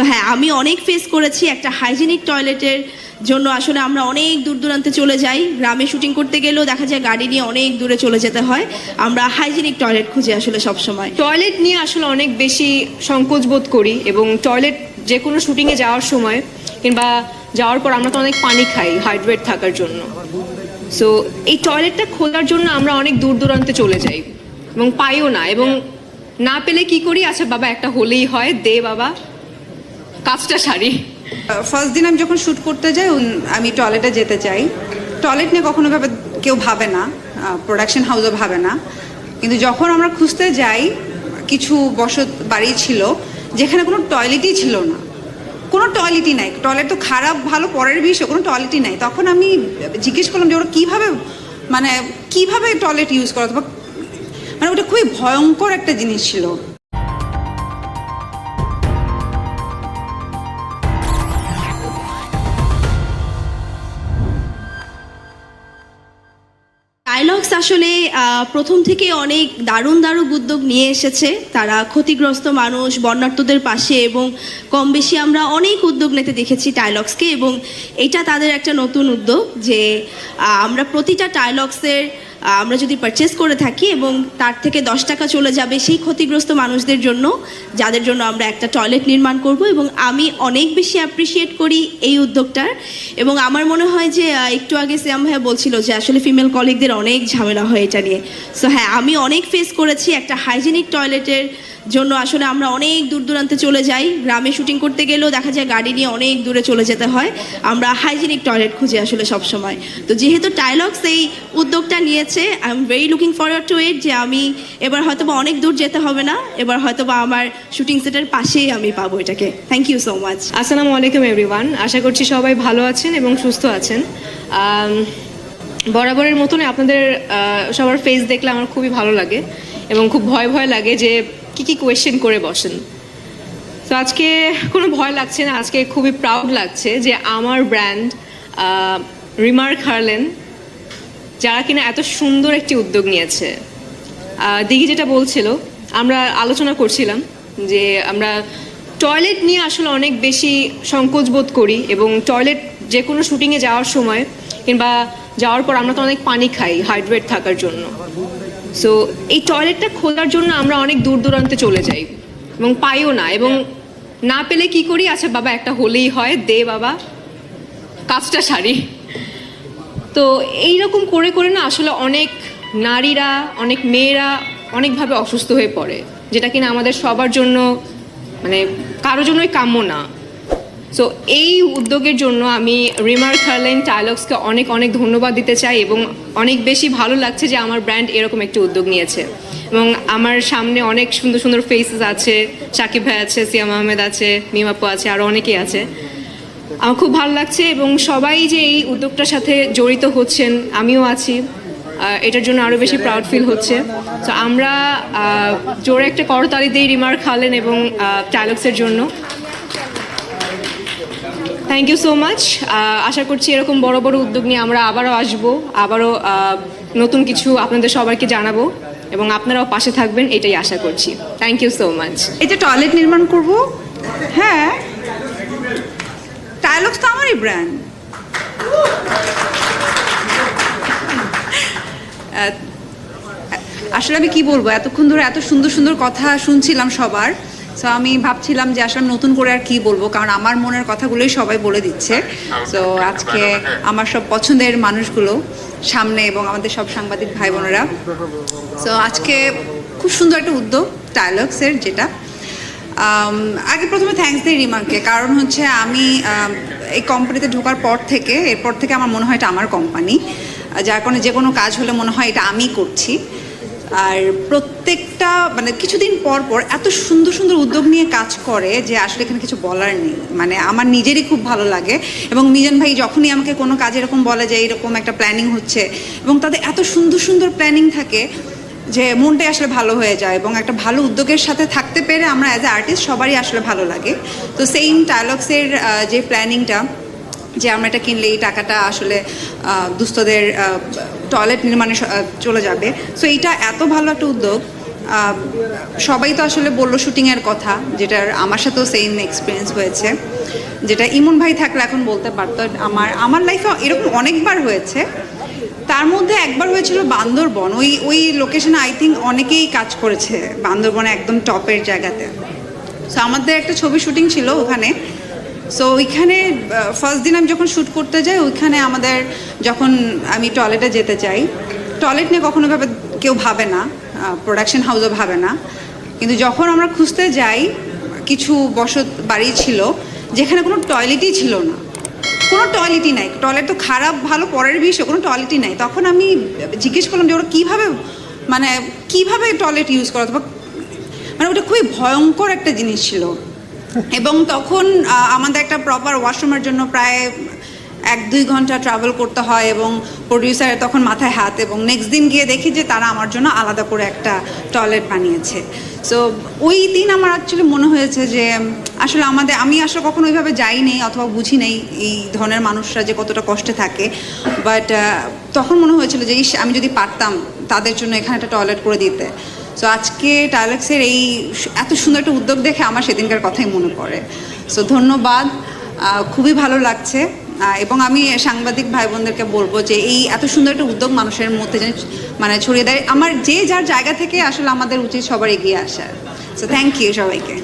তো হ্যাঁ আমি অনেক ফেস করেছি একটা হাইজেনিক টয়লেটের জন্য। আসলে আমরা অনেক দূর দূরান্তে চলে যাই। গ্রামে শুটিং করতে গেলেও দেখা যায় গাড়ি নিয়ে অনেক দূরে চলে যেতে হয়। আমরা হাইজেনিক টয়লেট খুঁজি আসলে সব সময় টয়লেট নিয়ে আসলে অনেক বেশি সংকোচ বোধ করি এবং টয়লেট যে কোনো শুটিংয়ে যাওয়ার সময় কিংবা যাওয়ার পর আমরা তো অনেক পানি খাই হাইড্রেট থাকার জন্য। সো এই টয়লেটটা খোলার জন্য আমরা অনেক দূর দূরান্তে চলে যাই এবং পাইও না। এবং না পেলে কি করি? আচ্ছা বাবা, একটা হলেই হয়। দে, বাবা। কাজটা সারি। ফার্স্ট দিন আমি যখন শ্যুট করতে যাই আমি টয়লেটে যেতে চাই। টয়লেট নিয়ে কখনো ভাবে কেউ ভাবে না প্রোডাকশন হাউসও ভাবে না। কিন্তু যখন আমরা খুঁজতে যাই, কিছু বসত বাড়ি ছিল, যেখানে কোনো টয়লেটই ছিল না। কোনো টয়লেটই নাই। টয়লেট তো খারাপ, ভালো, পরের বিষয়, কোনো টয়লেটই নাই। তখন আমি জিজ্ঞেস করলাম যে ওরা কীভাবে মানে কীভাবে টয়লেট ইউজ করা? মানে ওটা খুবই ভয়ঙ্কর একটা জিনিস ছিল। ডায়লগস আসলে প্রথম থেকে অনেক দারুণ দারুণ উদ্যোগ নিয়ে এসেছে। তারা ক্ষতিগ্রস্ত মানুষ বন্যার্থদের পাশে এবং কম বেশি আমরা অনেক উদ্যোগ নিতে দেখেছি টাইলক্সকে এবং এটা তাদের একটা নতুন উদ্যোগ যে আমরা প্রতিটা টাইলক্সের আমরা যদি পারচেস করে থাকি এবং তার থেকে দশ টাকা চলে যাবে সেই ক্ষতিগ্রস্ত মানুষদের জন্য, যাদের জন্য আমরা একটা টয়লেট নির্মাণ করব এবং আমি অনেক বেশি অ্যাপ্রিসিয়েট করি এই উদ্যোগটার। এবং আমার মনে হয় যে একটু আগে শ্যাম ভাইয়া বলছিল যে, আসলে ফিমেল কলিগদের অনেক ঝামেলা হয় এটা নিয়ে। সো হ্যাঁ আমি অনেক ফেস করেছি একটা হাইজেনিক টয়লেটের জন্য আসলে আমরা অনেক দূর দূরান্তে চলে যাই। গ্রামে শুটিং করতে গেলেও দেখা যায় গাড়ি নিয়ে অনেক দূরে চলে যেতে হয়। আমরা হাইজিনিক টয়লেট খুঁজি আসলে সব সময় তো যেহেতু টাইলক্স এই উদ্যোগটা নিয়েছে I am very looking forward to it যে আমি এবার হয়তো বা অনেক দূর যেতে হবে না, এবার হয়তো বা আমার শুটিং সেটের পাশেই আমি পাবো এটাকে। থ্যাংক ইউ সো মাচ আসসালামু আলাইকুম এভরিওয়ান আশা করছি সবাই ভালো আছেন এবং সুস্থ আছেন। বরাবরের মতনই আপনাদের সবার ফেস দেখলে আমার খুবই ভালো লাগে এবং খুব ভয় ভয় লাগে যে কি কি কোয়েশ্চেন করে বসেন? তো আজকে কোনো ভয় লাগছে না, আজকে খুবই প্রাউড লাগছে যে আমার ব্র্যান্ড রিমার্ক হারলেন, যারা কিনা এত সুন্দর একটি উদ্যোগ নিয়েছে। দিঘি যেটা বলছিল, আমরা আলোচনা করছিলাম যে আমরা টয়লেট নিয়ে আসলে অনেক বেশি সংকোচ বোধ করি এবং টয়লেট যে কোনো শুটিংয়ে যাওয়ার সময় কিংবা যাওয়ার পর আমরা তো অনেক পানি খাই হাইড্রেট থাকার জন্য। সো এই টয়লেটটা খোলার জন্য আমরা অনেক দূর দূরান্তে চলে যাই এবং পাইও না এবং না পেলে কি করি? আচ্ছা বাবা, একটা হলেই হয়, দে বাবা, কাজটা সারি। তো এই রকম করে করে না আসলে অনেক নারীরা, অনেক মেয়েরা অনেকভাবে অসুস্থ হয়ে পড়ে, যেটা কিনা আমাদের সবার জন্য মানে কারোর জন্যই কাম্য না। সো এই উদ্যোগের জন্য আমি রিমার খারলাইন টাইলক্সকে অনেক অনেক ধন্যবাদ দিতে চাই এবং অনেক বেশি ভালো লাগছে যে আমার ব্র্যান্ড এরকম একটি উদ্যোগ নিয়েছে। এবং আমার সামনে অনেক সুন্দর সুন্দর ফেসেস আছে। সাকিব ভাই আছে, সিয়াম আহমেদ আছে মিমাপু আছে আরও অনেকেই আছে। আমার খুব ভালো লাগছে এবং সবাই যে এই উদ্যোগটার সাথে জড়িত হচ্ছেন, আমিও আছি। এটার জন্য আরও বেশি প্রাউড ফিল হচ্ছে। তো আমরা জোরে একটা করতালি দিই রিমার্ক খালেন এবং টাইলক্সের জন্য। থ্যাংক ইউ সো মাচ আশা করছি এরকম বড় বড় উদ্যোগ নিয়ে আমরা আবারও আসব, আবারও নতুন কিছু আপনাদের সবাইকে জানাব এবং আপনারাও পাশে থাকবেন, এটাই আশা করছি। থ্যাংক ইউ সো মাচ যে টয়লেট নির্মাণ করব? হ্যাঁ। টাইলক্স তো আমারই ব্র্যান্ড আসলে আমি কি বলব? এতক্ষণ ধরে এত সুন্দর সুন্দর কথা শুনছিলাম সবার। সো আমি ভাবছিলাম যে আসলে নতুন করে আর কি বলব, কারণ আমার মনের কথাগুলোই সবাই বলে দিচ্ছে। সো আজকে আমার সব পছন্দের মানুষগুলো সামনে এবং আমাদের সব সাংবাদিক ভাই বোনেরা সো আজকে খুব সুন্দর একটা উদ্যোগ টাইলক্সের যেটা। আগে প্রথমে থ্যাঙ্কস দিই রিমাকে, কারণ হচ্ছে আমি এই কোম্পানিতে ঢোকার পর থেকে, এরপর থেকে আমার মনে হয় এটা আমার কোম্পানি যার কারণে যে কোনো কাজ হলে মনে হয় এটা আমি করছি। আর প্রত্যেকটা মানে কিছুদিন পর পর এত সুন্দর সুন্দর উদ্যোগ নিয়ে কাজ করে যে আসলে এখানে কিছু বলার নেই। মানে আমার নিজেরই খুব ভালো লাগে এবং মিজান ভাই যখনই আমাকে কোনো কাজ এরকম বলে যে এরকম একটা প্ল্যানিং হচ্ছে এবং তাদের এত সুন্দর সুন্দর প্ল্যানিং থাকে যে মনটাই আসলে ভালো হয়ে যায় এবং একটা ভালো উদ্যোগের সাথে থাকতে পেরে আমরা অ্যাজ এ আর্টিস্ট সবারই আসলে ভালো লাগে। তো সেইম টাইলক্সের যে প্ল্যানিংটা যে আমরা এটা কিনলে এই টাকাটা আসলে দুস্থদের টয়লেট নির্মাণে চলে যাবে। সো এইটা এত ভালো একটা উদ্যোগ। সবাই তো আসলে বলল শুটিংয়ের কথা, যেটার আমার সাথেও সেম এক্সপিরিয়েন্স হয়েছে। যেটা ইমন ভাই থাকলে এখন বলতে পারতো, আমার আমার লাইফে এরকম অনেকবার হয়েছে। তার মধ্যে একবার হয়েছিল বান্দরবন। ওই ওই লোকেশনে আই থিঙ্ক অনেকেই কাজ করেছে বান্দরবনে একদম টপের জায়গাতে। সো আমাদের একটা ছবি শুটিং ছিল ওখানে। সো ওইখানে ফার্স্ট দিন আমি যখন শ্যুট করতে যাই, ওইখানে আমাদের যখন আমি টয়লেটে যেতে চাই টয়লেট নিয়ে কখনো ভাবে, কেউ ভাবে না প্রোডাকশন হাউসও ভাবে না। কিন্তু যখন আমরা খুঁজতে যাই, কিছু বসত বাড়ি ছিল, যেখানে কোনো টয়লেটই ছিল না। কোনো টয়লেটই নাই। টয়লেট তো খারাপ, ভালো, পরের বিষয় কোনো টয়লেটই নাই। তখন আমি জিজ্ঞেস করলাম যে, ওরা কীভাবে মানে কীভাবে টয়লেট ইউজ করা মানে ওটা খুবই ভয়ঙ্কর একটা জিনিস ছিল। এবং তখন আমাদের একটা প্রপার ওয়াশরুমের জন্য প্রায় এক দুই ঘণ্টা ট্রাভেল করতে হয় এবং প্রডিউসারের তখন মাথায় হাত এবং নেক্সট দিন গিয়ে দেখি যে তারা আমার জন্য আলাদা করে একটা টয়লেট বানিয়েছে। সো ওই দিন আমার অ্যাকচুয়ালি মনে হয়েছে যে, আসলে আমাদের, আমি আসলে কখনো ওইভাবে যাই নেই অথবা বুঝি নেই এই ধরনের মানুষরা যে কতটা কষ্টে থাকে। বাট তখন মনে হয়েছিল যে, ইস, আমি যদি পারতাম তাদের জন্য এখানে একটা টয়লেট করে দিতে। সো আজকে টাইলেক্সের এই এত সুন্দর একটা উদ্যোগ দেখে আমার সেদিনকার কথাই মনে পড়ে। সো ধন্যবাদ। খুবই ভালো লাগছে। এবং আমি সাংবাদিক ভাই বোনদেরকে বলব যে এই এত সুন্দর একটা উদ্যোগ মানুষের মধ্যে যেন মানে ছড়িয়ে দেয়। আমার যে যার জায়গা থেকে আসলে আমাদের উচিত সবার এগিয়ে আসার। সো থ্যাংক ইউ সবাইকে।